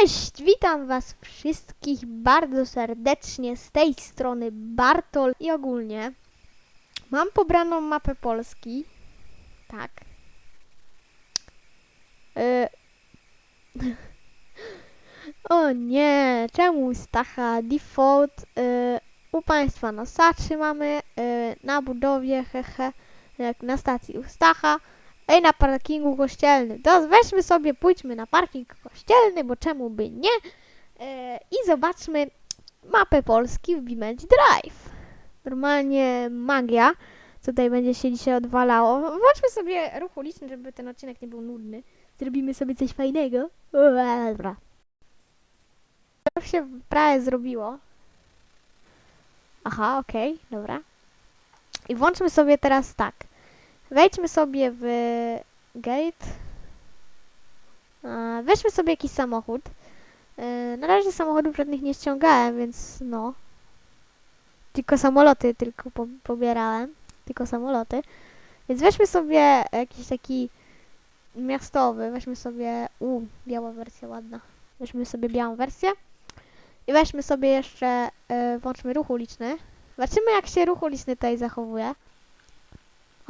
Cześć! Witam Was wszystkich bardzo serdecznie z tej strony Bartol i ogólnie mam pobraną mapę Polski. Tak. Y... o nie, czemu Stacha default? Y... U Państwa nosaczy mamy y... na budowie, hehe, jak na stacji u Stacha. Ej, na parkingu kościelnym. To weźmy sobie, pójdźmy na parking kościelny, bo czemu by nie? E, I zobaczmy mapę Polski w Bimage Drive. Normalnie magia. Tutaj będzie się dzisiaj odwalało. Włączmy sobie ruch uliczny, żeby ten odcinek nie był nudny. Zrobimy sobie coś fajnego. Ua, Dobra. Już się prawie zrobiło. Aha, okej, dobra. I włączmy sobie teraz tak. Wejdźmy sobie w gate. Weźmy sobie jakiś samochód. E, Na razie samochodów żadnych nie ściągałem, więc no. Tylko samoloty tylko po pobierałem. Tylko samoloty. Więc weźmy sobie jakiś taki miastowy. Weźmy sobie. U, biała wersja ładna. Weźmy sobie białą wersję. I weźmy sobie jeszcze. E, włączmy ruch uliczny. Zobaczymy, jak się ruch uliczny tutaj zachowuje.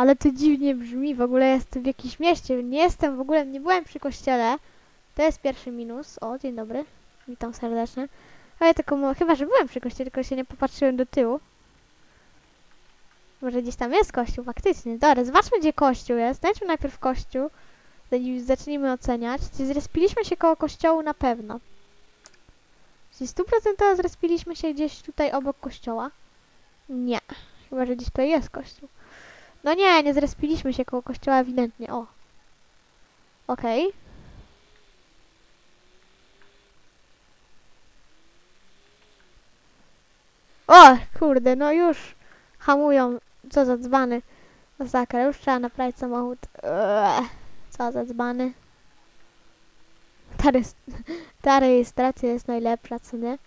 Ale to dziwnie brzmi, w ogóle jestem w jakimś mieście, nie jestem w ogóle, nie byłem przy kościele. To jest pierwszy minus. O, dzień dobry, witam serdecznie. Ale tylko, mo- chyba, że byłem przy kościele, tylko się nie popatrzyłem do tyłu. Może gdzieś tam jest kościół, faktycznie. Dobra, zobaczmy gdzie kościół jest. Znajdźmy najpierw kościół, zanim zacznijmy oceniać. Czy zrespiliśmy się koło kościołu na pewno. Czy 100% zrespiliśmy się gdzieś tutaj obok kościoła? Nie. Chyba, że gdzieś tutaj jest kościół. No nie, nie zrespiliśmy się koło kościoła ewidentnie, o. Okej. O, kurde, no już hamują. Co za dzbany. Masakra, już trzeba naprawić samochód. Eee, co za dzbany. Ta, rys- ta rejestracja jest najlepsza, co nie?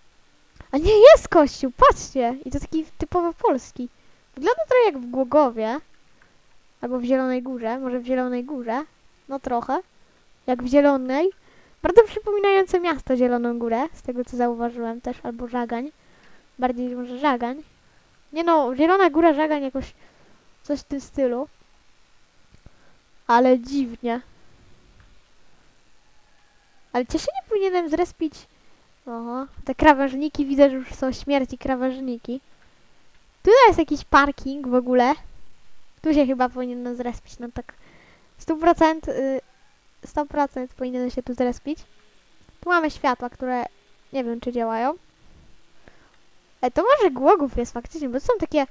A nie, jest kościół, patrzcie! I to taki typowo polski. Wygląda trochę jak w Głogowie. Albo w Zielonej Górze, może w Zielonej Górze. No trochę. Jak w Zielonej. Bardzo przypominające miasto Zieloną Górę, z tego co zauważyłem też, albo Żagań. Bardziej może Żagań. Nie no, Zielona Góra, Żagań jakoś coś w tym stylu. Ale dziwnie. Ale czy się nie powinienem zrespić? Oho, te krawężniki, widzę, że już są śmierci krawężniki. Tutaj jest jakiś parking w ogóle. Tu się chyba powinienem zrespić, no tak 100%, y, 100% powinienem się tu zrespić. Tu mamy światła, które nie wiem, czy działają. E, to może Głogów jest faktycznie, bo są takie...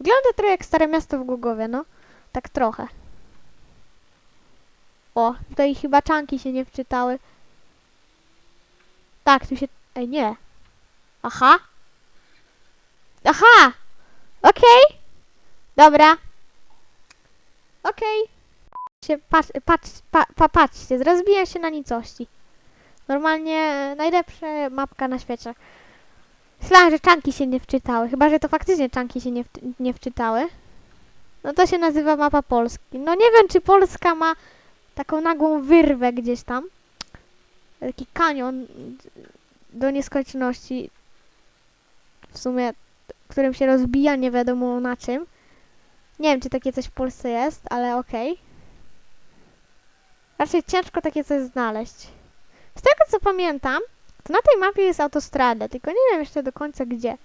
Wygląda trochę jak stare miasto w Głogowie, no. Tak trochę. O, tutaj chyba czanki się nie wczytały. Tak, tu się... Ej, nie. Aha. Aha! Okej. Dobra. Okej. Się, patrz, patrz, pa, pa, patrzcie, rozbija się na nicości. Normalnie e, najlepsza mapka na świecie. Myślałam, że czanki się nie wczytały. Chyba, że to faktycznie czanki się nie, nie wczytały. No to się nazywa mapa Polski. No nie wiem, czy Polska ma taką nagłą wyrwę gdzieś tam. Taki kanion do nieskończoności. W sumie, którym się rozbija nie wiadomo na czym. Nie wiem, czy takie coś w Polsce jest, ale okej. Raczej ciężko takie coś znaleźć. Z tego co pamiętam, to na tej mapie jest autostrada, tylko nie wiem jeszcze do końca gdzie.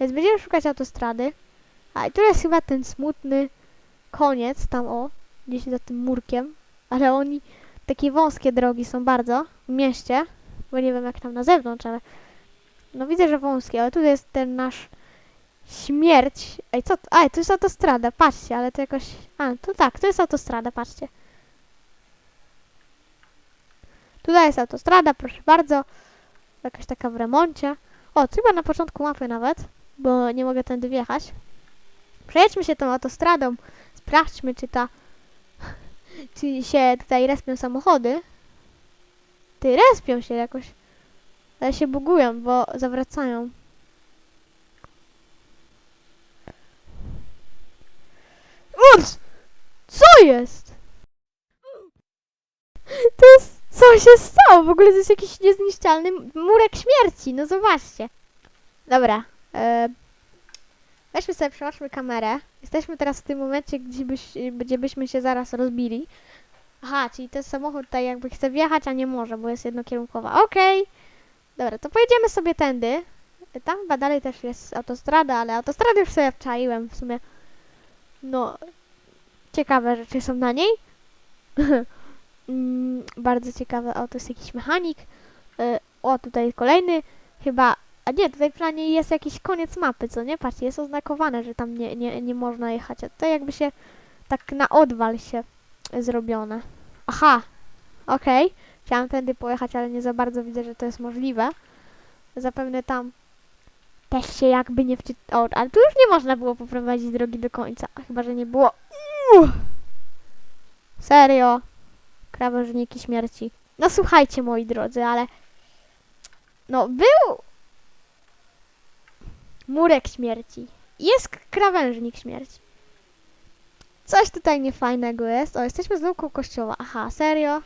Więc będziemy szukać autostrady. A i tu jest chyba ten smutny koniec, tam o, gdzieś za tym murkiem. Ale oni, takie wąskie drogi są bardzo w mieście, bo nie wiem jak tam na zewnątrz, ale no widzę, że wąskie, ale tu jest ten nasz śmierć. Ej, co? A, to jest autostrada, patrzcie, ale to jakoś... A, to tak, to jest autostrada, patrzcie. Tutaj jest autostrada, proszę bardzo. Jakaś taka w remoncie. O, chyba na początku mapy nawet, bo nie mogę tędy wjechać. Przejedźmy się tą autostradą. Sprawdźmy, czy ta... Czy się tutaj respią samochody. Ty, respią się jakoś. Ale się bugują, bo zawracają. Co jest? To jest... Co się stało? W ogóle to jest jakiś niezniszczalny murek śmierci. No zobaczcie. Dobra. E, weźmy sobie, przełączmy kamerę. Jesteśmy teraz w tym momencie, gdzie, byś, gdzie byśmy się zaraz rozbili. Aha, czyli ten samochód tutaj jakby chce wjechać, a nie może, bo jest jednokierunkowa. Okej. Dobra, to pojedziemy sobie tędy. Tam chyba dalej też jest autostrada, ale autostradę już sobie wczaiłem w sumie. No, ciekawe rzeczy są na niej. Mm, bardzo ciekawe. O, to jest jakiś mechanik. Y, o, tutaj kolejny. Chyba. A nie, tutaj przynajmniej jest jakiś koniec mapy, co nie? Patrzcie, jest oznakowane, że tam nie, nie, nie można jechać. A to jakby się tak na odwal się zrobione. Aha, okej. Chciałam tędy pojechać, ale nie za bardzo widzę, że to jest możliwe. Zapewne tam też się jakby nie wczy... O, ale tu już nie można było poprowadzić drogi do końca. Chyba, że nie było... Uuu. Serio? Krawężniki śmierci. No słuchajcie, moi drodzy, ale... No, był... Murek śmierci. Jest krawężnik śmierci. Coś tutaj niefajnego jest. O, jesteśmy znowu koło kościoła. Aha, serio?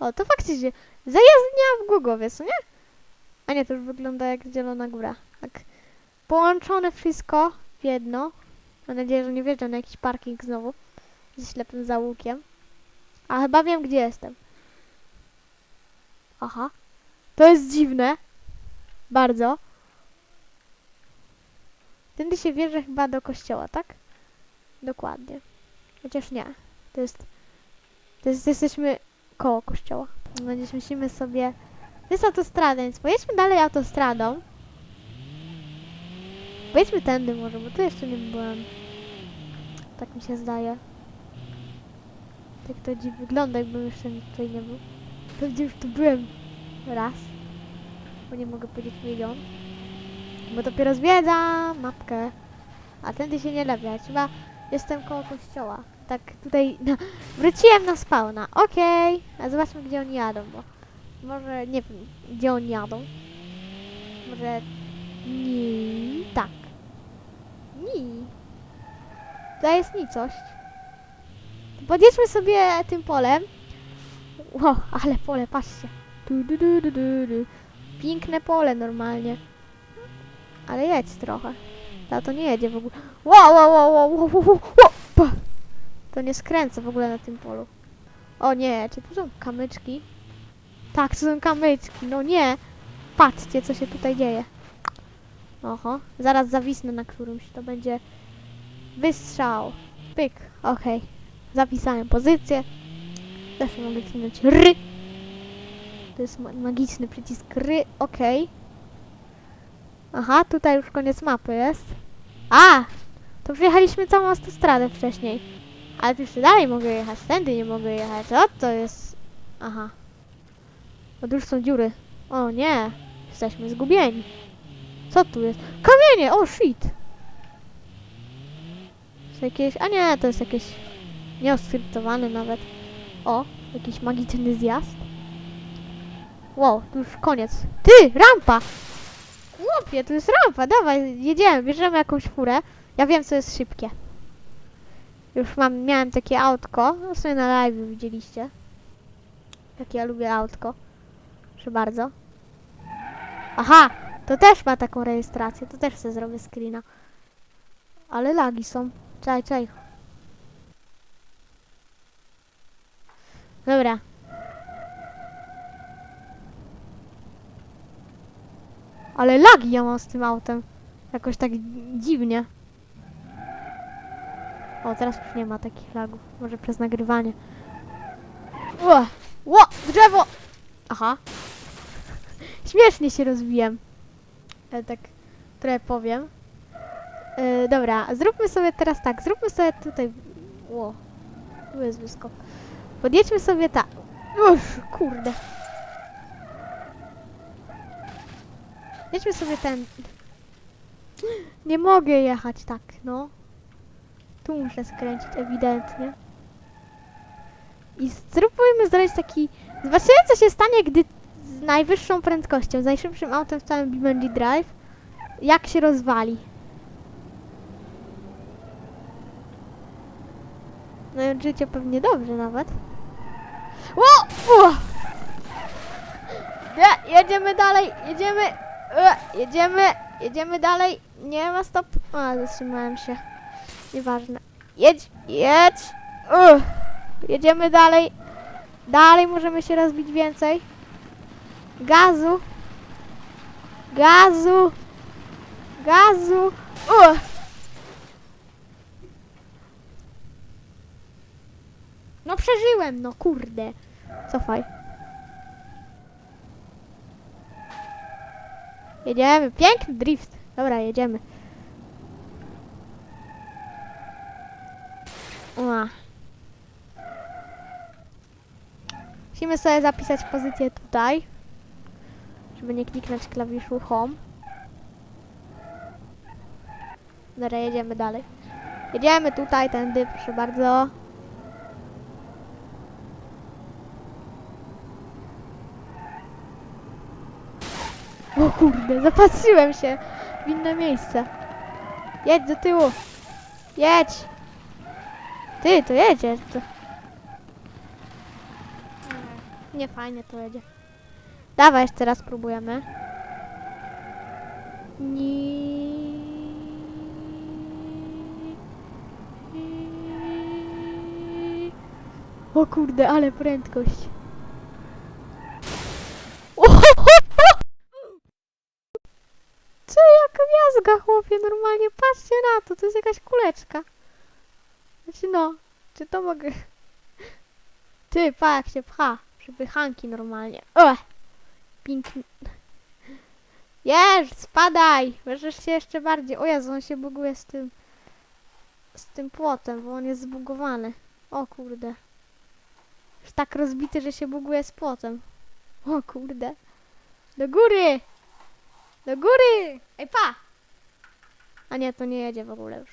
O, to faktycznie. Zajezdnia w Głogowie, co nie? A nie, to już wygląda jak Zielona Góra. Tak połączone wszystko w jedno. Mam nadzieję, że nie wjeżdżam na jakiś parking znowu. Ze ślepym załukiem. A chyba wiem, gdzie jestem. Aha. To jest dziwne. Bardzo. Tędy się wjeżdża chyba do kościoła, tak? Dokładnie. Chociaż nie. To jest... To jest jesteśmy koło kościoła. No gdzieś musimy sobie... To jest autostrada, więc pojedźmy dalej autostradą. Pojedźmy tędy może, bo tu jeszcze nie byłem. Tak mi się zdaje. Tak to dziś wygląda, jakbym jeszcze tutaj nie był. Pewnie już tu byłem raz. Bo nie mogę powiedzieć milion. Bo dopiero zwiedzam mapkę. A tędy się nie wjechać. Chyba jestem koło kościoła. Tak tutaj wróciłem na spawna. Okej. A zobaczmy gdzie oni jadą, bo może nie wiem gdzie oni jadą. Może ni tak. Ni. Tutaj jest nicość. Podjedźmy sobie tym polem. Ło, ale pole, patrzcie. Du, du, du, du, du, du. Piękne pole normalnie. Ale jedź trochę. Ta to nie jedzie w ogóle. Wow, wow, wow, wow, wow, wow, wow. To nie skręca w ogóle na tym polu. O nie, czy tu są kamyczki? Tak, to są kamyczki, no nie. Patrzcie, co się tutaj dzieje. Oho, zaraz zawisnę na którymś, to będzie wystrzał. Pyk, okej. Zapisałem pozycję. Zawsze mogę kliknąć ry. To jest ma- magiczny przycisk ry, okej. Aha, tutaj już koniec mapy jest. A! To przejechaliśmy całą autostradę wcześniej. Ale jeszcze dalej mogę jechać, tędy nie mogę jechać. O, to jest... Aha. Tu już są dziury. O nie, jesteśmy zgubieni. Co tu jest? Kamienie! O, shit! To jakieś... A nie, to jest jakieś... Nieoskryptowane nawet. O, jakiś magiczny zjazd. Wow, tu już koniec. Ty, rampa! Chłopie, tu jest rampa, dawaj, jedziemy, bierzemy jakąś furę. Ja wiem, co jest szybkie. Już mam, miałem takie autko, no sobie na live widzieliście. Jak ja lubię autko. Proszę bardzo. Aha, to też ma taką rejestrację, to też sobie zrobię screena. Ale lagi są. Czaj, czaj. Dobra. Ale lagi ja mam z tym autem. Jakoś tak dziwnie. O, teraz już nie ma takich lagów. Może przez nagrywanie. Ło! Ło! Drzewo! Aha. Śmiesznie się rozbiłem. E, tak trochę powiem. E, dobra, zróbmy sobie teraz tak. Zróbmy sobie tutaj... Ło. Tu jest wysko. Podjedźmy sobie tak. Uff, kurde. Jedźmy sobie ten... Nie mogę jechać tak, no. Tu muszę skręcić, ewidentnie. I spróbujmy zrobić taki... Zobaczymy, co się stanie, gdy z najwyższą prędkością, z najszybszym autem w całym BeamNG Drive, jak się rozwali. No i życie pewnie dobrze nawet. Ło! Nie, jedziemy dalej, jedziemy. E, jedziemy, jedziemy dalej. Nie ma stop. A, zatrzymałem się. Nieważne. Jedź, jedź. Uch. Jedziemy dalej. Dalej możemy się rozbić więcej. Gazu. Gazu. Gazu. Uch. No przeżyłem, no kurde. Cofaj. Jedziemy. Piękny drift. Dobra, jedziemy. Ua. Musimy sobie zapisać pozycję tutaj, żeby nie kliknąć klawiszu Home. Dobra, jedziemy dalej. Jedziemy tutaj, tędy, proszę bardzo. O kurde, zapatrzyłem się w inne miejsce. Jedź do tyłu. Jedź. Ty, to jedziesz. To... Nie fajnie to jedzie. Dawaj, jeszcze raz spróbujemy. Ni... O kurde, ale prędkość. Co miazga, chłopie, normalnie, patrzcie na to, to jest jakaś kuleczka. Znaczy no, czy to mogę... Ty, pa, jak się pcha, przepychanki normalnie. O! Piękny. Jeż, spadaj! Możesz się jeszcze bardziej... O Jezu, on się buguje z tym... Z tym płotem, bo on jest zbugowany. O kurde. Już tak rozbity, że się buguje z płotem. O kurde. Do góry! Do góry! Ej, pa! A nie, to nie jedzie w ogóle już.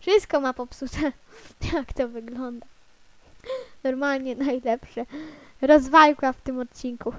Wszystko ma popsute. Jak to wygląda. Normalnie najlepsze. Rozwajka w tym odcinku.